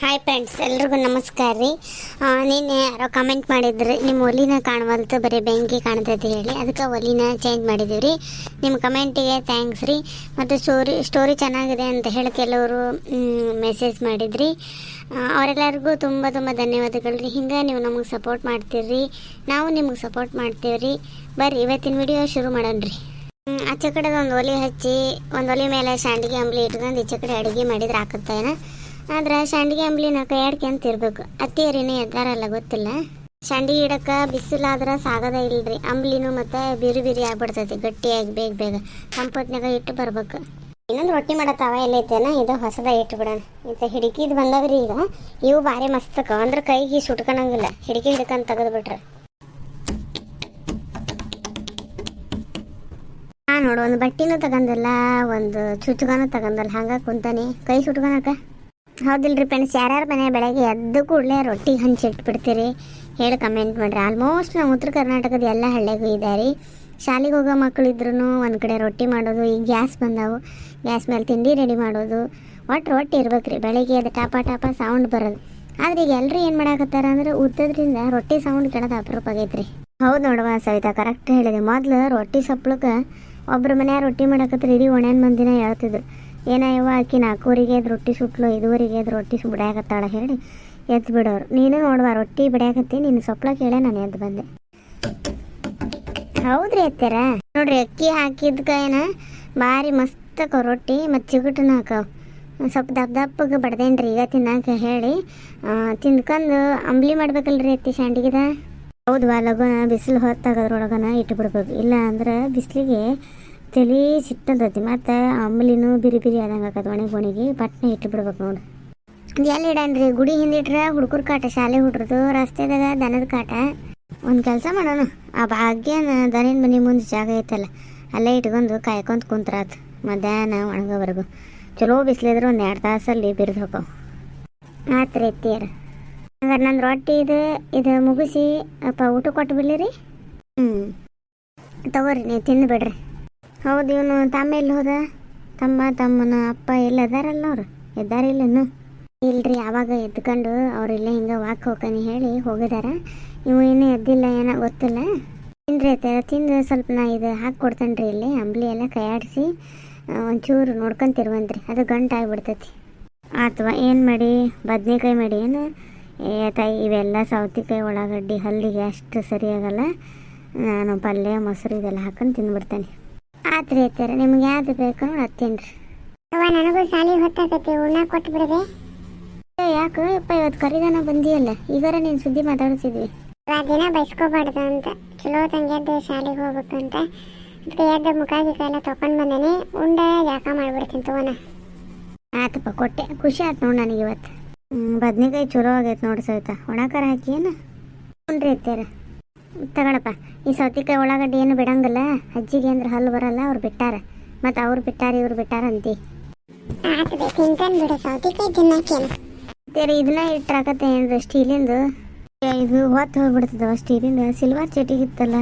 Hi friends ಎಲ್ರಿಗೂ ನಮಸ್ಕಾರ ರೀ. ನಿನ್ನೆ ಯಾರೋ ಕಮೆಂಟ್ ಮಾಡಿದ್ರಿ, ನಿಮ್ಮ ಒಲಿನ ಕಾಣವಲ್ತು ಬರೀ ಬೆಂಕಿ ಕಾಣ್ತೈತಿ ಹೇಳಿ. ಅದಕ್ಕೆ ಒಲಿನ ಚೇಂಜ್ ಮಾಡಿದೀವಿ ರೀ. ನಿಮ್ಮ ಕಮೆಂಟಿಗೆ ಥ್ಯಾಂಕ್ಸ್ ರೀ. ಮತ್ತು ಸ್ಟೋರಿ ಸ್ಟೋರಿ ಚೆನ್ನಾಗಿದೆ ಅಂತ ಹೇಳಿ ಕೆಲವರು ಮೆಸೇಜ್ ಮಾಡಿದ್ರಿ. ಅವರೆಲ್ಲರಿಗೂ ತುಂಬ ತುಂಬ ಧನ್ಯವಾದಗಳು ರೀ. ಹಿಂಗೆ ನೀವು ನಮಗೆ ಸಪೋರ್ಟ್ ಮಾಡ್ತೀರಿ. ನಾವು ನಿಮಗೆ ಸಪೋರ್ಟ್ ಮಾಡ್ತೀವಿ ರೀ. ಬರ್ರಿ, ಇವತ್ತಿನ ವಿಡಿಯೋ ಶುರು ಮಾಡೋಣ ರೀ. ಆಚೆ ಕಡೆ ಒಂದು ಒಲೆ ಹಚ್ಚಿ, ಒಂದು ಒಲೆ ಮೇಲೆ ಸ್ಯಾಂಡಿಗೆ ಅಂಬ್ಲಿ ಇಟ್ಕೊಂಡು ಈಚೆ ಕಡೆ ಅಡುಗೆ ಮಾಡಿದ್ರೆ ಆಕತ್ತೇನ ಆದ್ರೆ ಸಂಡಿಗೆ ಅಂಬ್ಲಿನ ಕೈಯಾಡ್ಕೊಂತ ಇರ್ಬೇಕು. ಅತ್ತಿಯರಿನೇ ಎದ್ದಾರಲ್ಲ ಗೊತ್ತಿಲ್ಲ. ಸಂಡಿಗೆ ಇಡಕ್ಕೆ ಬಿಸಿಲಾದ್ರೆ ಸಾಗದ ಇಲ್ರಿ. ಅಂಬ್ಲಿನೂ ಮತ್ತೆ ಬಿರಿ ಬಿರಿ ಆಗ್ಬಿಡ್ತೈತಿ. ಗಟ್ಟಿಯಾಗಿ ಬೇಗ ಬೇಗ ತಂಪೊತ್ನಾಗ ಇಟ್ಟು ಬರ್ಬೇಕು. ಇನ್ನೊಂದು ರೊಟ್ಟಿ ಮಾಡೋ ತವ ಎಲ್ಲ ಐತೇನ ಇದು ಹೊಸದ ಇಟ್ಟು ಬಿಡೋಣ. ಇಂಥ ಹಿಡಿಕಿದ್ ಬಂದವ್ರಿ ಈಗ. ಇವು ಭಾರಿ ಮಸ್ತಕ. ಅಂದ್ರೆ ಕೈಗೆ ಸುಟ್ಕೊಳಂಗಿಲ್ಲ ಹಿಡಿಕಿ ಹಿಡ್ಕೊಂಡು ತೆಗೆದು ಬಿಟ್ರೆ ಹಾ ನೋಡು, ಒಂದು ಬಟ್ಟಿನೂ ತಗೊಂಡಲ್ಲ ಒಂದು ಚುಚ್ಚುಗಾನು ತಗಂದಲ್ಲ. ಹಂಗ ಕುಂತಾನೆ. ಕೈ ಸುಟ್ಕೊಳಕ ಹೌದಿಲ್ರಿ ಫ್ರೆಂಡ್ಸ್ ಯಾರ್ಯಾರ ಮನೆ ಬೆಳಗ್ಗೆ ಎದ್ದು ಕೂಡಲೇ ರೊಟ್ಟಿ ಹಂಚಿಟ್ಬಿಡ್ತೀರಿ? ಹೇಳಿ ಕಮೆಂಟ್ ಮಾಡಿರಿ. ಆಲ್ಮೋಸ್ಟ್ ನಮ್ಮ ಉತ್ತರ ಕರ್ನಾಟಕದ ಎಲ್ಲ ಹಳ್ಳಿಗೂ ಇದೆ ರೀ. ಶಾಲೆಗೆ ಹೋಗೋ ಮಕ್ಕಳು ಇದ್ರೂ ಒಂದು ಕಡೆ ರೊಟ್ಟಿ ಮಾಡೋದು, ಈಗ ಗ್ಯಾಸ್ ಬಂದವು. ಗ್ಯಾಸ್ ಮೇಲೆ ತಿಂಡಿ ರೆಡಿ ಮಾಡೋದು. ಒಟ್ಟು ರೊಟ್ಟಿ ಇರ್ಬೇಕು ರೀ. ಬೆಳಗ್ಗೆ ಅದು ಟಾಪ ಟಾಪ ಸೌಂಡ್ ಬರೋದು. ಆದ್ರೆ ಈಗ ಎಲ್ಲರೂ ಏನು ಮಾಡಾಕತ್ತಾರ ಅಂದ್ರೆ ಉದ್ದದ್ರಿಂದ ರೊಟ್ಟಿ ಸೌಂಡ್ ಕೇಳೋದು ಅಪರೂಪ ಆಗೈತ್ರಿ. ಹೌದು ನೋಡುವ ಸವಿತಾ ಕರೆಕ್ಟ್ ಹೇಳಿದೆ. ಮೊದಲು ರೊಟ್ಟಿ ಸಪ್ಳಕ್ಕೆ ಒಬ್ಬರು ಮನೆಯ ರೊಟ್ಟಿ ಮಾಡಕತ್ರ ಇಡೀ ಒಣೆನ್ ಮಂದಿನ ಹೇಳ್ತಿದ್ರು ಏನಯ್ಯವ ಆಕಿ ನಾಲ್ಕೂರಿಗೆ ರೊಟ್ಟಿ ಸುಟ್ಲು ಐದುವರೆಗೆ ಎದ್ದು ರೊಟ್ಟಿ ಸು ಬಿಡ್ಯಾಕತ್ತಾಳ ಹೇಳಿ ಎದ್ದು ಬಿಡೋರು. ನೀನು ನೋಡುವ, ರೊಟ್ಟಿ ಬಿಡಾಗತ್ತಿ ನಿನ್ನ ಸೊಪ್ಪಳ ಕೇಳೇ ನಾನು ಎದ್ದು ಬಂದೆ. ಹೌದ್ರಿ ಅತ್ತರ? ನೋಡ್ರಿ, ಅಕ್ಕಿ ಹಾಕಿದ್ಕ ಏನ ಭಾರಿ ಮಸ್ತ್ ಅಕ್ಕವ ರೊಟ್ಟಿ, ಮತ್ತು ಚಿಗುಟನ ಹಾಕವ್ ಸ್ವಲ್ಪ ದಪ್ಪ ದಪ್ಪಗೆ ಬಡ್ದೇನ್ರಿ, ಈಗ ತಿನ್ನಾಕ ಹೇಳಿ. ತಿಂದ್ಕೊಂಡು ಅಂಬ್ಲಿ ಮಾಡ್ಬೇಕಲ್ರಿ ಅತ್ತಿ ಶಾಂಡಿಗಿದ? ಹೌದು ಲಗುನ ಬಿಸಿಲು ಹೊತ್ತಾಗೋದ್ರೊಳಗನ ಇಟ್ಟು ಬಿಡ್ಬೇಕು ಇಲ್ಲ ಅಂದ್ರೆ ಬಿಸಿಲಿಗೆ ತಲೆ ಸಿಟ್ಟಂತೈತಿ ಮತ್ತು ಅಂಬಲಿನೂ ಬಿರಿ ಬಿರಿ ಆದಂಗೆ ಆಕತ್ ಒಣಗಿ ಒಣಗಿ ಪಟ್ನೆ ಇಟ್ಟು ಬಿಡ್ಬೇಕು ನೋಡಿ. ಎಲ್ಲಿ ಇಡನ್ರಿ? ಗುಡಿ ಹಿಂದಿಟ್ರೆ ಹುಡುಗರ ಕಾಟ, ಶಾಲೆ ಹುಡ್ರದು, ರಸ್ತೆದಾಗ ದನದ ಕಾಟ. ಒಂದು ಕೆಲಸ ಮಾಡೋಣ. ಆ ಭಾಗ್ಯನ ದನಿನ ಮನೆ ಮುಂದೆ ಜಾಗ ಐತಲ್ಲ, ಅಲ್ಲೇ ಇಟ್ಕೊಂಡು ಕಾಯ್ಕೊಂತ ಕುಂತ್ರಾತ್ ಮಧ್ಯಾಹ್ನ ಒಣಗೋವರೆಗೂ. ಚಲೋ ಬಿಸಿಲಿದ್ರೆ ಒಂದು ಎರಡು ತಾಸಲ್ಲಿ ಬಿರಿದು ಹೋಗವು ಆತ್ರಿ ಎತ್ತಿಯರ ಹಂಗಾರೆ ನಂದು ರೊಟ್ಟಿ ಇದು ಇದು ಮುಗಿಸಿ ಅಪ್ಪ ಊಟ ಕೊಟ್ಟು ಬಿಡ್ಲಿರಿ? ಹ್ಞೂ ತಗೋರಿ, ನೀವು ತಿಂದುಬಿಡ್ರಿ ಹೌದು, ಇವನು ತಮ್ಮ ಎಲ್ಲಿ ಹೋದ? ತಮ್ಮ, ತಮ್ಮನ ಅಪ್ಪ ಎಲ್ಲ ಅದಾರಲ್ಲ ಅವ್ರು? ಎದ್ದಾರಿಲ್ಲನು ಇಲ್ರಿ ಯಾವಾಗ ಎದ್ಕೊಂಡು ಅವ್ರಿಲ್ಲ ಹಿಂಗೆ ವಾಕ್ ಹೋಗ್ತಾನೆ ಹೇಳಿ ಹೋಗಿದಾರ. ಇವು ಇನ್ನೂ ಎದ್ದಿಲ್ಲ, ಏನೋ ಗೊತ್ತಿಲ್ಲ. ತಿನ್ರಿ ಅತ್ಯಾರ ತಿಂದು ಸ್ವಲ್ಪ ನಾ ಇದು ಹಾಕಿ ಕೊಡ್ತೇನೆ ರೀ ಇಲ್ಲಿ, ಅಂಬ್ಲಿ ಎಲ್ಲ ಕೈಯಾಡಿಸಿ ಒಂಚೂರು ನೋಡ್ಕೊಂತಿರುವಂತ್ರಿ. ಅದು ಗಂಟು ಆಗಿಬಿಡ್ತೈತಿ. ಅಥವಾ ಏನು ಮಾಡಿ? ಬದ್ನೆಕಾಯಿ ಮಾಡಿ ಏನು? ತಾಯಿ, ಇವೆಲ್ಲ ಸೌತೆಕಾಯಿ ಉಳ್ಳಾಗಡ್ಡಿ ಹಲ್ಲಿಗೆ ಅಷ್ಟು ಸರಿಯಾಗಲ್ಲ. ನಾನು ಪಲ್ಯ, ಮೊಸರು ಇದೆಲ್ಲ ಹಾಕೊಂಡು ತಿಂದ್ಬಿಡ್ತೇನೆ. ಆತ್ರಿ ಅತ್ಯಾರ ನಿಮ್ಗೆ ಯಾವ್ದು ಬೇಕು ನೋಡಿ ಹತ್ತೇನು ರೀ ಅವ್ವ ನನಗೂ ಸಾಲಿ ಹೊತ್ತಾಗತ್ತೆ ಉಣ್ಣ ಕೊಟ್ಟು ಬಿಡದೆ ಯಾಕೆ ಇಪ್ಪ ಇವತ್ತು ಕರಿದಾನ ಬಂದಿಯಲ್ಲ ಈಗಾರ ನೀನು ಸುದ್ದಿ ಮಾತಾಡ್ತಿದ್ವಿ. ಆ ದಿನ ಬೈಸ್ಕೋಬಾರ್ದು ಅಂತ ಚಲೋ ತಂಗ್ಯದ್ದು ಶಾಲೆಗೆ ಹೋಗ್ಬೇಕಂತ ಅದಕ್ಕೆ ಎದ್ದು ಮುಖ ಗಿಕ ಎಲ್ಲ ತೊಗೊಂಡು ಬಂದೇನೆ ಉಂಡ ಯಾಕ ಮಾಡ್ಬಿಡ್ತೀನಿ ತಗೋಣ. ಆತಪ್ಪ ಕೊಟ್ಟೆ ಖುಷಿ ಆಯ್ತು ನೋಡಿ ನನಗೆ ಇವತ್ತು. ಬದ್ನಿಕಾಯಿ ಚಲೋ ಆಗೈತೆ ನೋಡಿ ಸವಿತಾ ಒಣಕಾರ ಹಾಕಿ ಏನು? ಹ್ಞೂ ಅತ್ಯಾರ ತಗೊಳಪ್ಪ ಈ ಸೌತಿಕಾಯಿ ಉಳ್ಳಾಗಡ್ಡಿ ಏನು ಬಿಡಂಗಿಲ್ಲ. ಅಜ್ಜಿಗೆ ಅಂದ್ರೆ ಹಲ್ಲು ಬರಲ್ಲ ಅವ್ರು ಬಿಟ್ಟಾರ. ಮತ್ತು ಅವ್ರು ಬಿಟ್ಟಾರ ಇವ್ರು ಬಿಟ್ಟಾರ ಅಂತಿ. ತಿಂತಾನೆ ಬಿಡು ಸೌತೆಕಾಯಿ ತಿನ್ನಕ್ಕೇನು ತೇರಿ ಇದನ್ನ ಇಟ್ರಾಕತ್ತೆ ಏನ್ರಿ ಸ್ಟೀಲಿಂದು ಇದು? ಹೊತ್ತು ಹೋಗ್ಬಿಡ್ತದವ ಸ್ಟೀಲಿಂದ ಸಿಲ್ವರ್ ಚಟಿಗಿತ್ತಲ್ಲ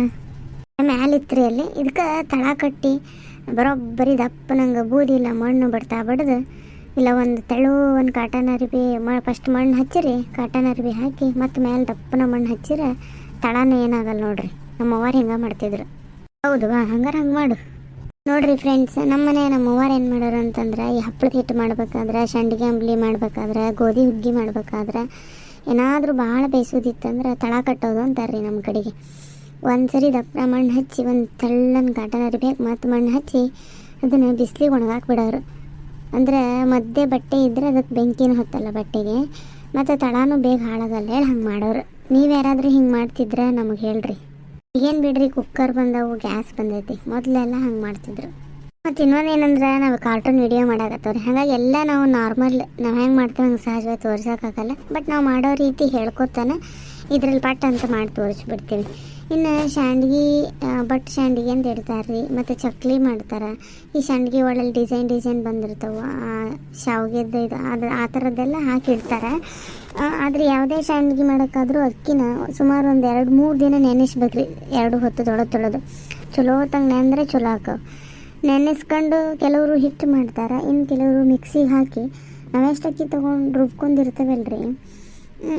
ರೀ ಅಲ್ಲಿ. ಇದಕ್ಕೆ ತಳ ಕಟ್ಟಿ ಬರೋಬ್ಬರಿ ದಪ್ಪ ನಂಗೆ ಬೂದಿ ಇಲ್ಲ ಮಣ್ಣು ಬಡ್ತಾ ಬಡ್ದು. ಇಲ್ಲ ಒಂದು ತೆಳು ಒಂದು ಕಾಟನ್ ಅರಿಬಿ ಮ ಫಸ್ಟ್ ಮಣ್ಣು ಹಚ್ಚಿರಿ ಕಾಟನ್ ಅರಿಬಿ ಹಾಕಿ ಮತ್ತು ಮೇಲೆ ದಪ್ಪನ ಮಣ್ಣು ಹಚ್ಚಿರ ತಳನೂ ಏನಾಗಲ್ಲ ನೋಡ್ರಿ. ನಮ್ಮ ಅವ್ವಾರು ಹಿಂಗೆ ಮಾಡ್ತಿದ್ರು. ಹೌದು, ಬಾ, ಹಂಗಾರೆ ಹಂಗೆ ಮಾಡು. ನೋಡ್ರಿ ಫ್ರೆಂಡ್ಸ್ ನಮ್ಮನೆ ನಮ್ಮ ಅವ್ವಾರು ಏನು ಮಾಡೋರು ಅಂತಂದ್ರೆ, ಈ ಹಪ್ಪಳದ ಹಿಟ್ಟು ಮಾಡ್ಬೇಕಾದ್ರೆ ಸಂಡಿಗೆ ಅಂಬ್ಲಿ ಮಾಡ್ಬೇಕಾದ್ರೆ, ಗೋಧಿ ಹುಗ್ಗಿ ಮಾಡ್ಬೇಕಾದ್ರೆ, ಏನಾದರೂ ಭಾಳ ಬೇಯಿಸೋದಿತ್ತಂದ್ರೆ ತಳ ಕಟ್ಟೋದು ಅಂತಾರೆ ನಮ್ಮ ಕಡೆಗೆ. ಒಂದು ಸರಿ ದಪ್ಪ ಮಣ್ಣು ಹಚ್ಚಿ, ಒಂದು ತೆಳ್ಳನ ಕಾಟನ್ ಅರಿಬೇಕು ಮತ್ತು ಮಣ್ಣು ಹಚ್ಚಿ ಅದನ್ನು ಬಿಸಿಲಿಗೆ ಒಣಗಾಕ್ ಬಿಡೋರು ಅಂದ್ರೆ ಮಧ್ಯೆ ಬಟ್ಟೆ ಇದ್ದರೆ ಅದಕ್ಕೆ ಬೆಂಕಿನೂ ಹತ್ತಲ್ಲ ಬಟ್ಟೆಗೆ. ಮತ್ತು ತಳಾನು ಬೇಗ ಹಾಳಾಗಲ್ಲ, ಹೇಳಿ ಹಂಗೆ ಮಾಡೋರು. ನೀವು ಯಾರಾದರೂ ಹಿಂಗೆ ಮಾಡ್ತಿದ್ರೆ ನಮಗೆ ಹೇಳ್ರಿ. ಈಗೇನು ಬಿಡ್ರಿ ಕುಕ್ಕರ್ ಬಂದವು ಗ್ಯಾಸ್ ಬಂದೈತಿ. ಮೊದಲೆಲ್ಲ ಹಂಗೆ ಮಾಡ್ತಿದ್ರು. ಮತ್ತು ಇನ್ನೊಂದು ಏನಂದ್ರೆ ನಾವು ಕಾರ್ಟೂನ್ ವಿಡಿಯೋ ಮಾಡಾಕತ್ತವ್ರಿ. ಹಾಗಾಗಿ ಎಲ್ಲ ನಾವು ನಾರ್ಮಲ್ ನಾವು ಹೆಂಗೆ ಮಾಡ್ತೇವೆ ಹಂಗೆ ಸಹಜವಾಗಿ ತೋರ್ಸೋಕ್ಕಾಗಲ್ಲ ಬಟ್ ನಾವು ಮಾಡೋ ರೀತಿ ಹೇಳ್ಕೊತಾನೆ ಇದ್ರಲ್ಲಿ ಪಟ್ಟಂತ ಮಾಡಿ ತೋರಿಸ್ಬಿಡ್ತೀವಿ. ಇನ್ನು ಶಾಂಡ್ಗಿ ಆ, ಬಟ್ ಶಾಂಡ್ಗಿ ಅಂತ ಇಡ್ತಾರೆ ರೀ ಮತ್ತು ಚಕ್ಲಿ ಮಾಡ್ತಾರೆ. ಈ ಶಾಂಡ್ಗಿ ಒಳಗೆ ಡಿಸೈನ್ ಡಿಸೈನ್ ಬಂದಿರ್ತಾವೆ ಶಾವ್ಗೆದ್ದು ಇದು ಅದು ಆ ಥರದ್ದೆಲ್ಲ ಹಾಕಿಡ್ತಾರೆ ಆದರೆ ಯಾವುದೇ ಶಾಂಡ್ಗಿ ಮಾಡೋಕ್ಕಾದ್ರೂ ಅಕ್ಕಿನ ಸುಮಾರು ಒಂದು ಎರಡು ಮೂರು ದಿನ ನೆನೆಸ್ಬೇಕು ರೀ ಎರಡು ಹೊತ್ತು ತೊಳೆದು ತೊಳೆದು. ಚಲೋ ಹೊತ್ತಂಗೆ ನೆನೆಂದ್ರೆ ಚಲೋ ಹಾಕವು ನೆನೆಸ್ಕೊಂಡು ಕೆಲವರು ಹಿಟ್ಟು ಮಾಡ್ತಾರೆ ಇನ್ನು ಕೆಲವರು ಮಿಕ್ಸಿಗೆ ಹಾಕಿ. ನಾವೆಷ್ಟು ಅಕ್ಕಿ ತೊಗೊಂಡು ರುಬ್ಕೊಂಡಿರ್ತೇವಲ್ರಿ?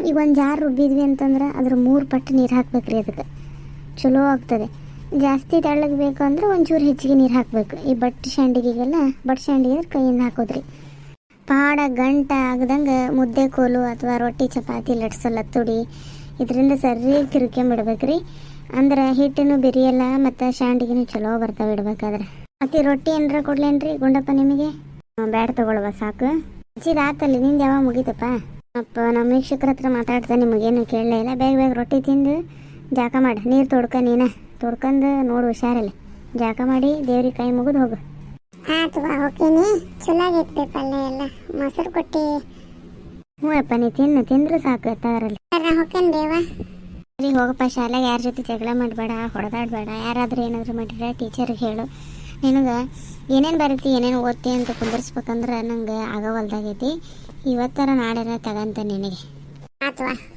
ಈಗ ಒಂದು ಜಾರ್ ರುಬ್ಬಿದ್ವಿ ಅಂತಂದ್ರೆ ಅದ್ರ ಮೂರು ಪಟ್ಟು ನೀರು ಹಾಕ್ಬೇಕು ರೀ ಅದಕ್ಕೆ. ಚಲೋ ಆಗ್ತದೆ. ಜಾಸ್ತಿ ತೆಳ್ಳಗೆ ಬೇಕಂದ್ರೆ ಒಂಚೂರು ಹೆಚ್ಚಿಗೆ ನೀರು ಹಾಕಬೇಕು. ಈ ಬಟ್ಟೆ ಶಾಂಡಿಗೆಗೆಲ್ಲ, ಬಟ್ ಶಾಂಡಿಗೆ ಕೈಯಿಂದ ಹಾಕೋದ್ರಿ. ಪಾಡ, ಗಂಟ ಆಗದಂಗೆ ಮುದ್ದೆ ಕೋಲು ಅಥವಾ ರೊಟ್ಟಿ, ಚಪಾತಿ ಲಟ್ಸಲ್ಲ ತುಡಿ ಇದರಿಂದ ಸರಿ ತಿರ್ಕೊಂಬಿಡ್ಬೇಕ್ರಿ ಅಂದ್ರೆ ಹಿಟ್ಟನ್ನು ಬಿರಿಯಲ್ಲ ಮತ್ತು ಶಾಂಡಿಗೆನೂ ಚಲೋ ಬರ್ತಾವೆ ಇಡ್ಬೇಕಾದ್ರೆ. ಮತ್ತೆ ರೊಟ್ಟಿ ಏನಾರ ಕೊಡ್ಲೇನ್ರಿ ಗುಂಡಪ್ಪ ನಿಮಗೆ? ಬ್ಯಾಡ ತಗೊಳ್ವ, ಸಾಕು. ಹಚ್ಚಿದ ಆತಲ್ಲಿ, ನಿಂದು ಯಾವಾಗ ಮುಗೀತಪ್ಪ? ಅಪ್ಪ, ನಮ್ಮ ವೀಕ್ಷಕರ ಹತ್ರ ಮಾತಾಡ್ತಾ ನಿಮಗೇನು ಕೇಳಲೇ ಇಲ್ಲ. ಬೇಗ ಬೇಗ ರೊಟ್ಟಿ ತಿಂದು ಜಾಕ ಮಾಡಿ. ನೀರು ತೊಡ್ಕ ನೀನ. ತೊಡ್ಕಂದು ನೋಡು ಹುಷಾರಲ್ಲಿ. ಜಾಕ ಮಾಡಿ ದೇವ್ರಿಗೆ ಕೈ ಮುಗಿದು ಹೋಗು. ಆತವಾ ಬಾ ಹೋಗ್ತೀನಿ. ಚಲೋ ಆಗೈತಿ ಪಲ್ಯ ಎಲ್ಲ. ಮೊಸರು ಕೊಟ್ಟಿ. ಹ್ಞೂ ಅಪ್ಪ ನೀ ತಿನ್ನು. ತಿಂದ್ರೆ ಸಾಕು ತಗರಲ್ಲಿ ಹೋಗ್ತೇನೆ ದೇವ ಸರಿ ಹೋಗಪ್ಪ. ಶಾಲೆಗೆ ಯಾರ ಜೊತೆ ಜಗಳ ಮಾಡಬೇಡ ಹೊಡೆದಾಡಬೇಡ. ಯಾರಾದರೂ ಏನಾದರೂ ಮಾಡಿದ್ರೆ ಟೀಚರ್ಗೆ ಹೇಳು. ನಿನಗೆ ಏನೇನು ಬರುತ್ತೆ ಏನೇನು ಓದ್ತಿ ಅಂತ ಕುಂದರ್ಸ್ಬೇಕಂದ್ರೆ ನಂಗೆ ಆಗವಲ್ದಾಗೈತಿ. ಇವತ್ತರ ನಾಳೆನ ತಗಂತ ನಿನಗೆ. ಆತು ಬಾ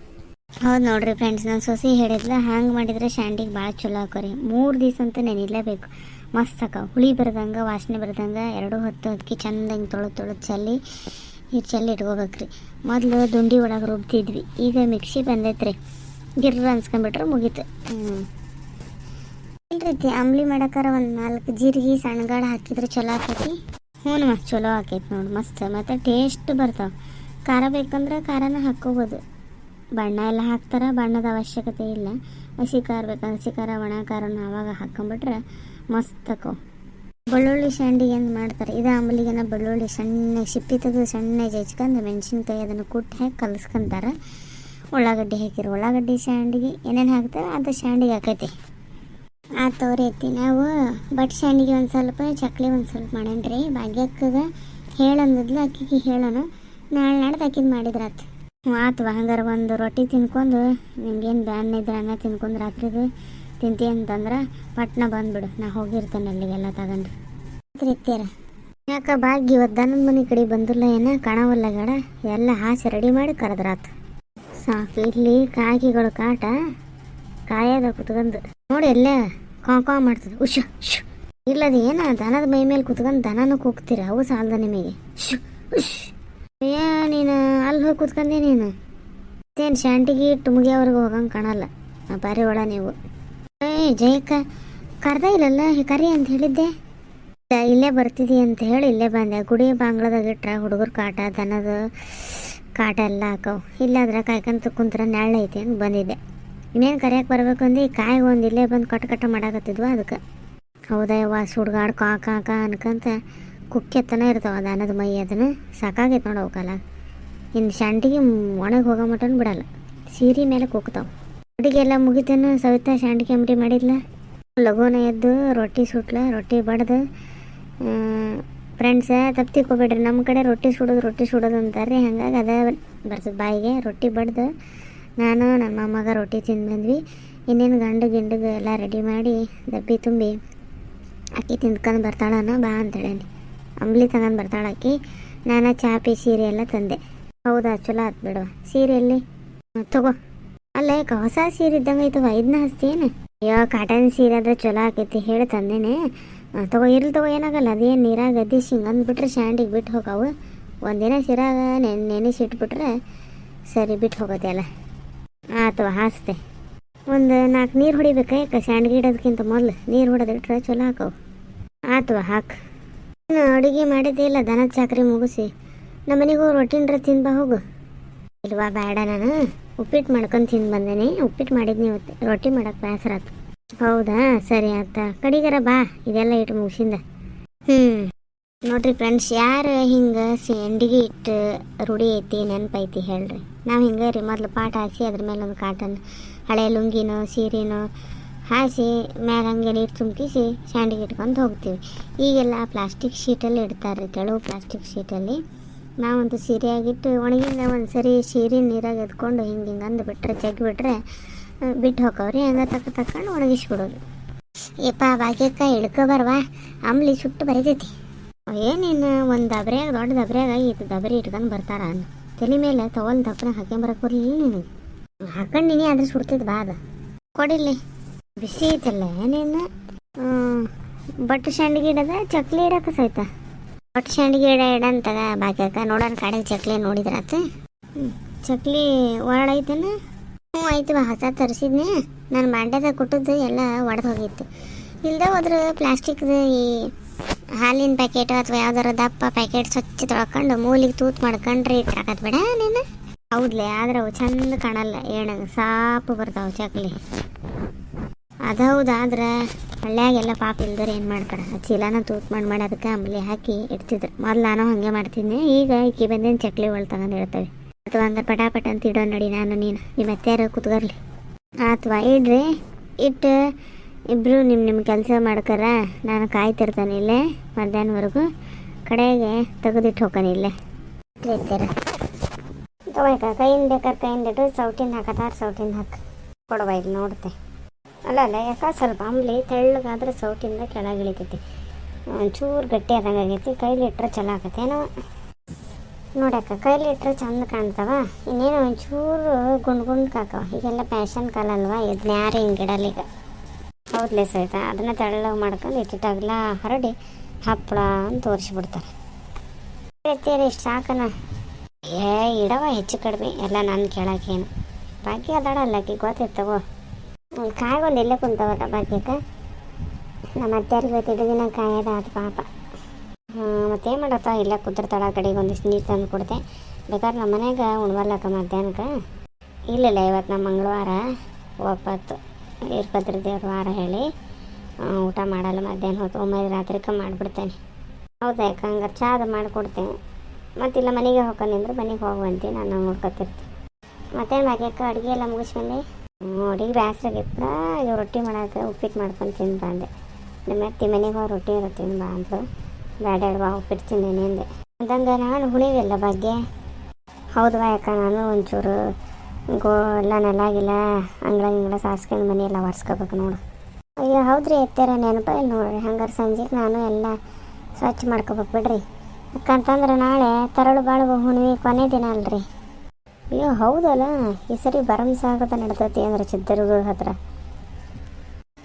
ಹೌದು ನೋಡ್ರಿ ಫ್ರೆಂಡ್ಸ್ ನಾನು ಸೊಸಿ ಹೇಳಿದ್ಲ ಹಂಗೆ ಮಾಡಿದ್ರೆ ಶಾಂಡಿಗೆ ಭಾಳ ಚಲೋ ಹಾಕೋರಿ ಮೂರು ದಿವಸ ಅಂತೂ ನೆನಿಲೇಬೇಕು ಮಸ್ತ್ ಅಕ್ಕ. ಹುಳಿ ಬರ್ದಂಗೆ, ವಾಸನೆ ಬರ್ದಂಗೆ, ಎರಡು ಹೊತ್ತು ಅದಕ್ಕೆ ಚಂದಂಗೆ ತೊಳೆದು ತೊಳೆದು ಚಲ್ಲಿ, ಈ ಚೆಲ್ಲಿ ಇಟ್ಕೋಬೇಕ್ರಿ. ಮೊದಲು ದುಂಡಿ ಒಳಗೆ ರುಬ್ತಿದ್ವಿ. ಈಗ ಮಿಕ್ಸಿ ಬಂದೈತ್ರಿ. ಗಿರ್ರ ಅನ್ಸ್ಕೊಂಬಿಟ್ರೆ ಮುಗೀತು. ರೀತಿ? ಅಂಬ್ಲಿ ಮಾಡಕ್ಕಾರ ಒಂದು ನಾಲ್ಕು ಜೀರಿಗೆ ಸಣ್ಣಗಾಡ ಹಾಕಿದ್ರೆ ಚಲೋ ಆಕೈತಿ? ಹ್ಞೂ ಚಲೋ ಆಕೈತಿ ನೋಡಿ, ಮಸ್ತ್. ಮತ್ತು ಟೇಸ್ಟ್ ಬರ್ತಾವೆ. ಖಾರ ಬೇಕಂದ್ರೆ ಖಾರನ ಹಾಕ್ಕೋಬೋದು. ಬಣ್ಣ ಎಲ್ಲ ಹಾಕ್ತಾರೆ, ಬಣ್ಣದ ಅವಶ್ಯಕತೆ ಇಲ್ಲ. ಹಸಿ ಖಾರ ಬೇಕಂದ್ರೆ ಹಸಿ ಖಾರ ಒಣ ಖಾರನ ಆವಾಗ ಹಾಕೊಂಬಿಟ್ರೆ ಮಸ್ತ್ ಬೆಳ್ಳುಳ್ಳಿ ಸಂಡಿಗೆ ಏನು ಮಾಡ್ತಾರೆ? ಇದು ಆಂಬಲಿಗೆನ ಬೆಳ್ಳುಳ್ಳಿ ಸಣ್ಣ ಸಿಪ್ಪಿ ತೆಗೆದು ಸಣ್ಣ ಜಜ್ಕೊಂಡು ಮೆಣಸಿನ್ಕಾಯಿ ಅದನ್ನು ಕುಟ್ಟಿ ಹಾಕಿ ಕಲಸ್ಕೊಂತಾರೆ. ಉಳ್ಳಾಗಡ್ಡಿ ಹಾಕಿರು. ಉಳ್ಳಾಗಡ್ಡಿ ಸಂಡಿಗೆ ಏನೇನು ಹಾಕ್ತಾರೆ? ಅದು ಸಂಡಿಗೆ ಹಾಕೈತಿ ಆ ತೋರಿ ಐತಿ. ನಾವು ಬಟ್ ಸಂಡಿಗೆ ಒಂದು ಸ್ವಲ್ಪ, ಚಕ್ಲಿ ಒಂದು ಸ್ವಲ್ಪ ಮಾಡೇನ್ರಿ. ಭಾಗ್ಯಕ್ಕಗ ಹೇಳಂದಿದ್ಲು ಅಕ್ಕಿಗೆ ಹೇಳೋಣ ನಾಳೆ ನಾಡ್ದು ಅಕ್ಕಿದ್ ಮಾಡಿದ್ರಾತು. ಆತ್ವ ಹಂಗಾರೆ ಒಂದು ರೊಟ್ಟಿ ತಿನ್ಕೊಂಡು ನಿಂಗೇನು ಬ್ಯಾನ್ ಇದ್ರೆ ಅನ್ನ ತಿನ್ಕೊಂಡು ರಾತ್ರಿಗೆ ತಿಂತಿ ಅಂತಂದ್ರೆ ಪಟ್ನ ಬಂದ್ಬಿಡು. ನಾ ಹೋಗಿರ್ತೇನೆ ಅಲ್ಲಿಗೆಲ್ಲ ತಗೊಂಡು. ತಿರ್ತೀರ ಯಾಕ ಭಾಗ್ಯ ಇವತ್ತು ದನದ ಮನೆ ಕಡೆ ಬಂದಿಲ್ಲ ಏನ? ಕಾಣವಲ್ಲ ಗಡ ಎಲ್ಲ ಹಾಸಿ ರೆಡಿ ಮಾಡಿ ಕರೆದ್ರಾತು ಸಾಕು, ಇಲ್ಲಿ ಕಾಕಿಗಳು ಕಾಟ. ಕಾಯದ ಕುತ್ಕೊಂಡು ನೋಡಿ ಎಲ್ಲ ಕಾ ಕಾ ಮಾಡ್ತದೆ. ಉಶ್ ಶು ಇಲ್ಲದ ಏನ? ದನದ ಮೈ ಮೇಲೆ ಕುತ್ಕೊಂಡು ದನನೂ ಕೂಗ್ತೀರ? ಅವು ಸಾಲದ ನಿಮಗೆ. ಶು ಉಶ್ ಏ, ನೀನು ಅಲ್ಲಿ ಹೋಗಿ ಕೂತ್ಕೊಂಡೆ ನೀನು? ಮತ್ತೇನು ಶಾಂಟಿಗೆ ಇಟ್ಟು ಮುಗಿಯೋವರೆಗೂ ಹೋಗಂಗೆ ಕಾಣಲ್ಲ. ಬಾರಿ ಒಳ ನೀವು. ಏ, ಜಯಕ್ಕ, ಕರ್ದ ಇಲ್ಲಲ್ಲ? ಕರಿ ಅಂತ ಹೇಳಿದ್ದೆ. ಇಲ್ಲೇ ಬರ್ತಿದಿ ಅಂತ ಹೇಳಿ ಇಲ್ಲೇ ಬಂದೆ. ಗುಡಿ ಬಾಂಗ್ಲದಾಗ ಇಟ್ರ ಹುಡುಗರು ಕಾಟ, ದನದ ಕಾಟ ಎಲ್ಲ ಹಾಕವು. ಇಲ್ಲಾದ್ರೆ ಕಾಯ್ಕೊಂತ ಕುಂತ್ರ ನೆಳ್ಳೈತಿ ಅಂತ ಬಂದಿದ್ದೆ. ಇನ್ನೇನು ಕರಿಯಕ್ಕೆ ಬರ್ಬೇಕು ಅಂದು? ಈ ಕಾಯಿ ಒಂದು ಇಲ್ಲೇ ಬಂದು ಕಟ್ ಕಟ್ಟ ಮಾಡಾಕತ್ತಿದ್ವ ಅದಕ್ಕೆ ಹೌದಾ ಯವ್ವ, ಸುಡ್ಗಾಡ್ ಕಾ ಕಾ ಕಾ ಅನ್ಕಂತ ಕುಕ್ಕೆತ್ತನ ಇರ್ತಾವ ದನದ ಮೈ ಅದನ್ನು ಸಾಕಾಗೈತೆ ನೋಡಿ ಅವಕ್ಕಲ್ಲ ಇನ್ನು ಶಾಂಡಿಗೆ ಒಣಗಿ ಹೋಗೋ ಮಟನ್ ಬಿಡಲ್ಲ. ಸೀರೆ ಮೇಲೆ ಕುಕ್ತಾವ. ಅಡುಗೆಲ್ಲ ಮುಗಿತೇನು ಸವಿತಾ ಶಾಂಡಿಗೆ ಅಂಬಡಿ ಮಾಡಿದ್ಲ. ಲಘುನ ಎದ್ದು ರೊಟ್ಟಿ ಸುಟ್ಲ, ರೊಟ್ಟಿ ಬಡ್ದು. ಫ್ರೆಂಡ್ಸ ತಪ್ತಿಕೋಬೇಡ್ರಿ ನಮ್ಮ ಕಡೆ ರೊಟ್ಟಿ ಸುಡೋದು ರೊಟ್ಟಿ ಸುಡೋದು ಅಂತಾರೆ ಹಂಗಾಗಿ ಅದ ಬರ್ತದೆ ಬಾಯಿಗೆ. ರೊಟ್ಟಿ ಬಡ್ದು ನಾನು, ನಮ್ಮ ಮಗ ರೊಟ್ಟಿ ತಿಂದು ಬಂದ್ವಿ ಇನ್ನೇನು ಗಂಡು ಗಿಂಡಿಗೆ ಎಲ್ಲ ರೆಡಿ ಮಾಡಿ ದಬ್ಬಿ ತುಂಬಿ, ಅಕ್ಕಿ ತಿಂದ್ಕೊಂಡು ಬರ್ತಾಳನ ಬಾ ಅಂತೇಳೇನಿ. ಅಂಬ್ಲಿ ತಗೊಂಡು ಬರ್ತಾಳಾಕಿ. ನಾನು ಚಾಪಿ ಸೀರೆ ಎಲ್ಲ ತಂದೆ. ಹೌದಾ, ಚಲೋ ಆತ್ ಬಿಡುವ ಸೀರೆ ಎಲ್ಲಿ ತಗೋ. ಅಲ್ಲ, ಯಾಕೆ ಹೊಸ ಸೀರೆ ಇದ್ದಂಗೆ ಐತವ? ಇದನ್ನ ಹಚ್ತೇನು? ಅಯ್ಯೋ ಕಾಟನ್ ಸೀರೆ ಆದ್ರೆ ಚಲೋ ಆಕೈತಿ ಹೇಳಿ ತಂದೇನೆ. ತಗೋ, ಇರ್ಲಿ ತಗೋ, ಏನಾಗಲ್ಲ. ಅದೇನು ನೀರಾಗ ಹಿಂಗೆ ಅಂದ್ಬಿಟ್ರೆ ಶಾಂಡಿಗೆ ಬಿಟ್ಟು ಹೋಗವು. ಒಂದಿನ ಸೀರಾಗ ನೆನ್ ನೆನೆಸಿಟ್ಬಿಟ್ರೆ ಸರಿ ಬಿಟ್ಟು ಹೋಗೋದೆ ಅಲ್ಲ. ಆತವ ಹಾಸ್ತೆ. ಒಂದು ನಾಲ್ಕು ನೀರು ಹೊಡಿಬೇಕಾ ಯಾಕೆ? ಇಡೋದಕ್ಕಿಂತ ಮೊದಲು ನೀರು ಹೊಡೆದಿಟ್ರೆ ಚಲೋ ಹಾಕವು. ಆತವ ಹಾಕು. ಅಡುಗೆ ಮಾಡಿದ್ದೇ ಇಲ್ಲ ದನದ ಚಾಕ್ರಿ ಮುಗಿಸಿ. ನಮ್ಮ ಮನೆಗೆ ಹೋಗಿ ರೊಟ್ಟಿನ್ರ ತಿಂದು ಬಾ ಹೋಗು. ಇಲ್ವಾ, ಬೇಡ ನಾನು. ಉಪ್ಪಿಟ್ಟು ಮಾಡ್ಕೊಂಡು ತಿಂದು ಬಂದೇನೆ. ಉಪ್ಪಿಟ್ಟು ಮಾಡಿದ್ನಿ ಇವತ್ತು. ರೊಟ್ಟಿ ಮಾಡಕ್ಕೆ ಆತು. ಹೌದಾ? ಸರಿ ಆತ ಕಡಿಗರ ಬಾ. ಇದೆಲ್ಲ ಇಟ್ಟು ಮುಗಿಸಿಂದ. ಹ್ಞೂ ನೋಡ್ರಿ ಫ್ರೆಂಡ್ಸ್ ಯಾರು ಹಿಂಗೆ ಸೆಂಡಿಗೆ ಇಟ್ಟು ರೂಢಿ ಐತಿ, ನೆನಪೈತಿ ಹೇಳ್ರಿ. ನಾವು ಹಿಂಗೆ ರೀ, ಮೊದಲು ಪಾಠ ಹಾಸಿ ಅದ್ರ ಮೇಲೆ ಒಂದು ಕಾಟನ್ ಹಳೆ ಲುಂಗಿನೋ, ಸೀರೆನೋ ಹಾಸಿ ಮೇಲಂಗೆ ನೀರು ತುಂಬಿಸಿ ಸ್ಯಾಂಡಿಗೆ ಇಟ್ಕೊಂಡು ಹೋಗ್ತೀವಿ. ಈಗೆಲ್ಲ ಪ್ಲಾಸ್ಟಿಕ್ ಶೀಟಲ್ಲಿ ಇಡ್ತಾರೆ. ತೆಳು ಪ್ಲಾಸ್ಟಿಕ್ ಶೀಟಲ್ಲಿ. ನಾವಂತೂ ಸೀರೆಯಾಗಿಟ್ಟು ಒಣಗಿಂದ ಒಂದು ಸರಿ ಸೀರೆ ನೀರಾಗ ಎದ್ಕೊಂಡು ಹಿಂಗೆ ಹಿಂಗೆ ಅಂದು ಬಿಟ್ಟರೆ ಜಗ್ಗಿ ಬಿಟ್ಟರೆ ಬಿಟ್ಟು ಹೋಗವ್ರಿ. ಹಂಗೆ ತಕ್ಕ ತಕ್ಕೊಂಡು ಒಣಗಿಸ್ಬಿಡೋದು. ಯಪ್ಪ ಭಾಗ್ಯಕ್ಕ ಇಳ್ಕೊ ಬರ್ವಾ. ಅಂಬ್ಲಿ ಸುಟ್ಟು ಬರಿತೈತಿ. ಏನೇನು ಒಂದು ದಬ್ರ್ಯಾಗ, ದೊಡ್ಡ ದಬ್ರ್ಯಾಗ ಇದು ದಬರಿ ಇಟ್ಕೊಂಡು ಬರ್ತಾರ ಅನ್ನ ತಲೆ ಮೇಲೆ ತಗೊಲ್ ದಬ್ರ ಹಾಕ್ಕೊಂಬರಕ್ಕೆ ಬರಲಿಲ್ಲ ನಿನಗೆ ಹಾಕೊಂಡು ನೀನೇ ಆದ್ರೆ ಸುಡ್ತೈತೆ ಬಾ ಅದ. ಕೊಡಿಲ್ಲಿ. ಬಿಸಿ ಐತಲ್ಲ ಏನೇನು ಬಟ್ ಶಾಂಡಿಗೆ ಇಡದ ಚಕ್ಲಿ ಇಡಕ್ಕೆ ಸಹಿತ ಬಟ್ ಶಾಂಡಿಗೆ ಇಡ ಇಡಂತದ ಬಾಕ್ಯಾಕ ನೋಡೋಣ ಕಡೆ ಚಕ್ಲಿ ನೋಡಿದ್ರಾತ. ಚಕ್ಲಿ ಒಳ ಹ್ಞೂ ಆಯ್ತು ಬಾ, ಹೊಸ ತರಿಸಿದ್ನಿ. ನಾನು ಬಾಂಡ್ಯದಾಗ ಕೊಟ್ಟದ್ದು ಎಲ್ಲ ಒಡೆದು ಹೋಗಿತ್ತು ಇಲ್ದ ಹೋದ್ರೆ ಪ್ಲಾಸ್ಟಿಕ್ದು ಈ ಹಾಲಿನ ಪ್ಯಾಕೆಟ್ ಅಥವಾ ಯಾವ್ದಾರ ದಪ್ಪ ಪ್ಯಾಕೆಟ್ ಸ್ವಚ್ಛ ತೊಳ್ಕೊಂಡು ಮೂಲಿಗೆ ತೂತ್ ಮಾಡ್ಕೊಂಡ್ರೆ ಇಟ್ರಾಕತ್ ಬಿಡ ನೀನು. ಹೌದ್ಲೆ, ಆದ್ರೆ ಅವು ಚಂದ ಕಾಣಲ್ಲ. ಏನಂಗ ಸಾಪು ಬರ್ತಾವ ಚಕ್ಲಿ. ಅದೌದು ಆದ್ರೆ ಹಳ್ಳ್ಯಾಗೆಲ್ಲ ಪಾಪ ಇಲ್ದರೆ ಏನು ಮಾಡ್ತಾರೆ ಆ ಚೀಲನ ತೂತ್ ಮಾಡಿ ಮಾಡಿ ಅದಕ್ಕೆ ಅಂಬಲಿ ಹಾಕಿ ಇಡ್ತಿದ್ರು. ಮೊದ್ಲು ನಾನು ಹಾಗೆ ಮಾಡ್ತಿದ್ದೆ ಈಗ ಈಕಿ ಬಂದೇನು ಚಕ್ಲಿ ಒಳಗೆ ತಗೊಂಡು ಇಡ್ತೇವೆ. ಅಥವಾ ಅಂದ್ರೆ ಪಟಾಪಟ ಅಂತ ಇಡೋ ನೋಡಿ ನಾನು ನೀನು. ನಿಮ್ಮ ಅತ್ಯಾರ ಕೂತ್ಕರ್ಲಿ ಅಥವಾ ಇಡ್ರಿ. ಇಟ್ಟು ಇಬ್ಬರು ನಿಮ್ಮ ನಿಮ್ಮ ಕೆಲಸ ಮಾಡ್ಕರ. ನಾನು ಕಾಯ್ತಿರ್ತಾನೆ ಇಲ್ಲೇ ಮಧ್ಯಾಹ್ನವರೆಗೂ. ಕಡೆಗೆ ತೆಗೆದಿಟ್ಟು ಹೋಗ್ತಾನೆ ಇಲ್ಲೇ. ಇರ್ತೀರ ತಗೊಳ್ಕ ಕೈಯಿಂದ ಬೇಕಾದ್ರೆ ಕೈಯಿಂದ ಇಟ್ಟು ಸೌಟಿನ ಹಾಕತ್ತಾರೆ ಸೌಟಿನ ಹಾಕಿ. ಕೊಡುವ ಇಲ್ಲಿ ನೋಡುತ್ತೆ ಅಲ್ಲ ಅಲ್ಲ, ಯಾಕೆ ಸ್ವಲ್ಪ ಅಂಬ್ಲಿ ತೆಳ್ಳಗಾದ್ರೆ ಸೌಟಿಂದ ಕೆಳಗೆ ಇಳಿತೈತಿ ಒಂಚೂರು ಗಟ್ಟಿ ಆದಂಗೆ ಆಗೈತಿ, ಕೈಲಿ ಇಟ್ರೆ ಚಲೋ ಏನೋ? ನೋಡಕ್ಕ ಕೈಲಿ ಇಟ್ರೆ ಚಂದ ಕಾಣ್ತಾವ, ಇನ್ನೇನು ಒಂಚೂರು ಗುಂಡ್ ಗುಂಡ್ ಕಾಕವ ಈಗೆಲ್ಲ ಫ್ಯಾಷನ್ ಕಾಲ ಅಲ್ವಾ ಇದನ್ನ ಯಾರು ಹಿಂಗೆ ಈಗ. ಹೌದ್ಲೆ ಸಹಿತ ಅದನ್ನ ತೆಳ್ಳಗೆ ಮಾಡ್ಕೊಂಡು ಇಟ್ಟಿಟ್ಟಾಗಲ್ಲ ಹರಡಿ ಹಪ್ಪಳ ಅಂತ ತೋರಿಸ್ಬಿಡ್ತಾರೆ. ಇಷ್ಟು ಸಾಕನ. ಏ, ಇಡವ ಹೆಚ್ಚು ಕಡಿಮೆ. ಎಲ್ಲ ನಾನು ಕೇಳಕ್ಕೇನು. ಬಾಕಿ ಅದಾಡಲ್ಲ ಗೊತ್ತಿತ್ತವೋ ಕಾಯಿಗೊಂದು ಇಲ್ಲೇ ಕುಂತವಲ್ಲ ಬಾಕಿಕ ನಮ್ಮ ಅತ್ಯಾರಿಗೆ ಇವತ್ತು ಇಡೀ ದಿನ ಕಾಯದ ಅದು ಪಾಪ. ಮತ್ತೇನು ಮಾಡಪ್ಪ, ಇಲ್ಲ ಕುದ್ರತಾಳ ಕಡೆಗೆ ಒಂದಿಷ್ಟು ನೀರು ತಂದು ಕೊಡ್ತೆ. ಬೇಕಾದ್ರೆ ನಮ್ಮ ಮನೆಗೆ ಉಣ್ವಲ್ಲಕ್ಕ ಮಧ್ಯಾಹ್ನಕ್ಕೆ. ಇಲ್ಲಿಲ್ಲ, ಇವತ್ತು ನಮ್ಮ ಮಂಗಳವಾರ. ಒಪ್ಪತ್ತು. ವೀರಭದ್ರ ದೇವ್ರ ವಾರ ಹೇಳಿ ಊಟ ಮಾಡಲ್ಲ ಮಧ್ಯಾಹ್ನ ಹೊತ್ತು. ಒಂಬೈದು ರಾತ್ರಿಕ ಮಾಡಿಬಿಡ್ತೇನೆ. ಹೌದಾ ಯಾಕೆ ಚಾ ಅದು ಮಾಡಿಕೊಡ್ತೇನೆ ಮತ್ತಿಲ್ಲ ಮನೆಗೆ ಹೋಗ್ಕೊಂಡಿದ್ರೆ ಮನೆಗೆ ಹೋಗುವಂತೆ ನಾನು ನೋಡ್ಕೊತಿರ್ತೀನಿ ಮತ್ತೇನು ಭಾಗ್ಯಕ್ಕ, ಅಡುಗೆ ಎಲ್ಲ ಮುಗಿಸ್ಬಂದೆ ಅಡುಗೆ ಬೇಸ್ರಾಗಿತ್ತ ಇದು ರೊಟ್ಟಿ ಮಾಡಕ್ಕೆ ಉಪ್ಪಿಟ್ಟು ಮಾಡ್ಕೊಂಡು ತಿಂದು ಬಂದೆ ನಮ್ಮ ಅತ್ತಿ ಮನೆಗೆ ರೊಟ್ಟಿ ಇರುತ್ತೆ ಬಾ ಅಂದರು. ಬೇಡ ಬಾ, ಉಪ್ಪಿಟ್ಟು ತಿಂದೇನೆ ಅಂದೆ. ಅಂದಂಗೆ ನಾನು ಹುಣಿವಿಲ್ಲ ಬಗ್ಗೆ ಹೌದು ಯಾಕ ನಾನು ಒಂಚೂರು ಗೋ, ಎಲ್ಲ ನೆಲಾಗಿಲ್ಲ ಅಂಗಳ ಹಿಂಗಳ ಸಾಸ್ಕೊಂಡು ಮನೆಯೆಲ್ಲ ಒರೆಸ್ಕೋಬೇಕು ನೋಡು. ಅಯ್ಯೋ, ಹೌದ್ರಿ ಎತ್ತಾರ ನೆನಪ ಇಲ್ಲ ನೋಡ್ರಿ. ಹಂಗಾರೆ ಸಂಜೆಗೆ ನಾನು ಎಲ್ಲ ಸ್ವಚ್ಛ ಮಾಡ್ಕೋಬೇಕು ಬಿಡ್ರಿ. ಯಾಕಂತಂದ್ರೆ ನಾಳೆ ತರಳು ಬಾಳು ಹುಣ್ಣಿಮೆ ಕೊನೆ ದಿನ ಅಲ್ರಿ. ಅಯ್ಯೋ, ಹೌದಲ್ಲ? ಈ ಸರಿ ಭರಮಸಾಗತ ನಡ್ತೈತಿ ಅಂದ್ರೆ ಚಿತ್ರದುರ್ಗ ಹತ್ರ.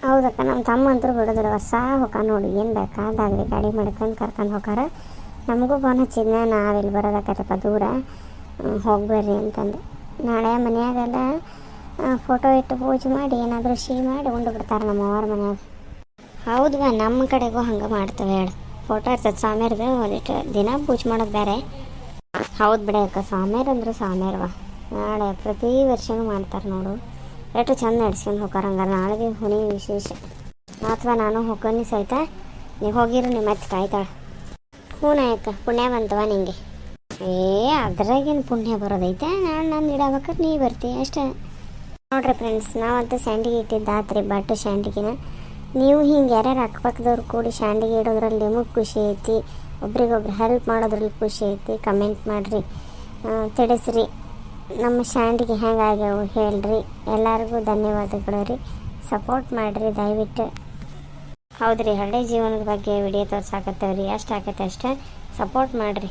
ಹೌದಕ್ಕ ನಮ್ಮ ತಮ್ಮ ಅಂತೂ ಬಿಡೋದಿಲ್ಲ. ಹೊಸ ಹೋಗ ನೋಡಿ, ಏನು ಬೇಕಾದಾಗಲಿ ಗಾಡಿ ಮಾಡ್ಕೊಂಡು ಕರ್ಕೊಂಡು ಹೋಗಾರ. ನಮಗೂ ಫೋನ್ ಹಚ್ಚಿದ್ನ ನಾವಿಲ್ಲಿ ಬರೋದಕ್ಕತ್ತಪ್ಪ ದೂರ. ಹೋಗ್ಬೇಡ್ರಿ ಅಂತಂದು. ನಾಳೆ ಮನೆಯಾಗೆಲ್ಲ ಫೋಟೋ ಇಟ್ಟು ಪೂಜೆ ಮಾಡಿ, ಏನಾದರೂ ಶೀ ಮಾಡಿ ಉಂಡು ಬಿಡ್ತಾರೆ ನಮ್ಮ ಅವ್ರ ಮನ್ಯಾಗ. ನಮ್ಮ ಕಡೆಗೂ ಹಂಗೆ ಮಾಡ್ತೇವೆ ಹೇಳಿ. ಫೋಟೋ ಇರ್ತದೆ ಸ್ವಾಮಿಯರ್ದು ಒಂದಿಟ್ಟು ದಿನ ಪೂಜೆ ಮಾಡೋದು ಬೇರೆ. ಹೌದು ಬಿಡ ಅಕ್ಕ ಸಾಮೇರ್ ಅಂದ್ರೆ ಸಾಮೇರ್ವ ನಾಳೆ ಪ್ರತಿ ವರ್ಷನೂ ಮಾಡ್ತಾರೆ ನೋಡು. ಎಷ್ಟು ಚಂದ ನಡ್ಸ್ಕೊಂಡು ಹೋಗಾರ ಹಂಗಾರೆ, ನಾಳೆಗೆ ಹುಣಿ ವಿಶೇಷ. ಅಥವಾ ನಾನು ಹೋಗೋನಿ ಸಹಿತ ನೀವು ಹೋಗಿರು ನಿಮ್ಮ ಮತ್ತೆ ಕಾಯ್ತಾಳೆ ಹ್ಞೂ ನಾಯಕ ಪುಣ್ಯ ಬಂತವ ನಿಂಗೆ. ಏ, ಅದ್ರಾಗೇನು ಪುಣ್ಯ ಬರೋದೈತೆ ನಾನು ನಾನು ಇಡಬೇಕಾದ್ರೆ ನೀ ಬರ್ತಿ ಅಷ್ಟೇ. ನೋಡ್ರಿ ಫ್ರೆಂಡ್ಸ್ ನಾವಂತೂ ಸ್ಯಾಂಡಿಗೆ ಇಟ್ಟಿದ್ದಾತ್ರಿ ಬಟ್ಟು ಸ್ಯಾಂಡಿಗೆನ ನೀವು ಹಿಂಗೆ ಯಾರ್ಯಾರು ಅಕ್ಕಪಕ್ಕದವ್ರು ಕೂಡಿ ಸ್ಯಾಂಡಿಗೆ ಇಡೋದ್ರಲ್ಲಿ ನಿಮಗೆ ಖುಷಿ ಐತಿ ಒಬ್ರಿಗೊಬ್ರು ಹೆಲ್ಪ್ ಮಾಡೋದ್ರಲ್ಲಿ ಖುಷಿ ಐತಿ ಕಮೆಂಟ್ ಮಾಡಿರಿ. ತಿಳಿಸ್ರಿ. ನಮ್ಮ ಸ್ಯಾಂಡಿಗೆ ಹೆಂಗಾಗ್ಯಾವು ಹೇಳ್ರಿ. ಎಲ್ಲರಿಗೂ ಧನ್ಯವಾದಗಳು ರೀ. ಸಪೋರ್ಟ್ ಮಾಡಿರಿ ದಯವಿಟ್ಟು. ಹೌದ್ರಿ, ಹಳ್ಳಿ ಜೀವನದ ಬಗ್ಗೆ ವಿಡಿಯೋ ತೋರ್ಸಾಕತ್ತೇವ್ರಿ. ಎಷ್ಟು ಆಕತ್ತೆ ಅಷ್ಟೇ. ಸಪೋರ್ಟ್ ಮಾಡಿರಿ.